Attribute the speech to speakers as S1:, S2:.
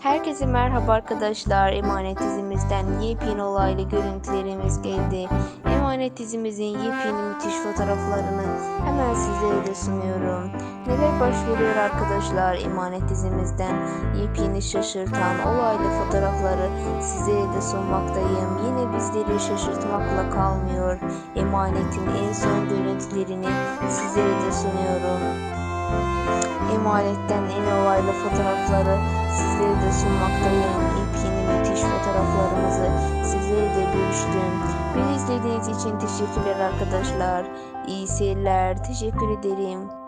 S1: Herkese merhaba arkadaşlar. Emanet dizimizden yepyeni olaylı görüntülerimiz geldi. Emanet dizimizin yepyeni müthiş fotoğraflarını hemen sizlere de sunuyorum. Neler baş arkadaşlar Emanet dizimizden yepyeni şaşırtan olaylı fotoğrafları sizlere de sunmaktayım. Yine bizleri şaşırtmakla kalmıyor. Emanet'in en son görüntülerini sizlere de sunuyorum. Emanetten en olaylı fotoğrafları sizlere de sunmaktayım. Yepyeni müthiş fotoğraflarımızı sizlere de bölüştüm. Beni izlediğiniz için teşekkürler arkadaşlar. İyi seyirler. Teşekkür ederim.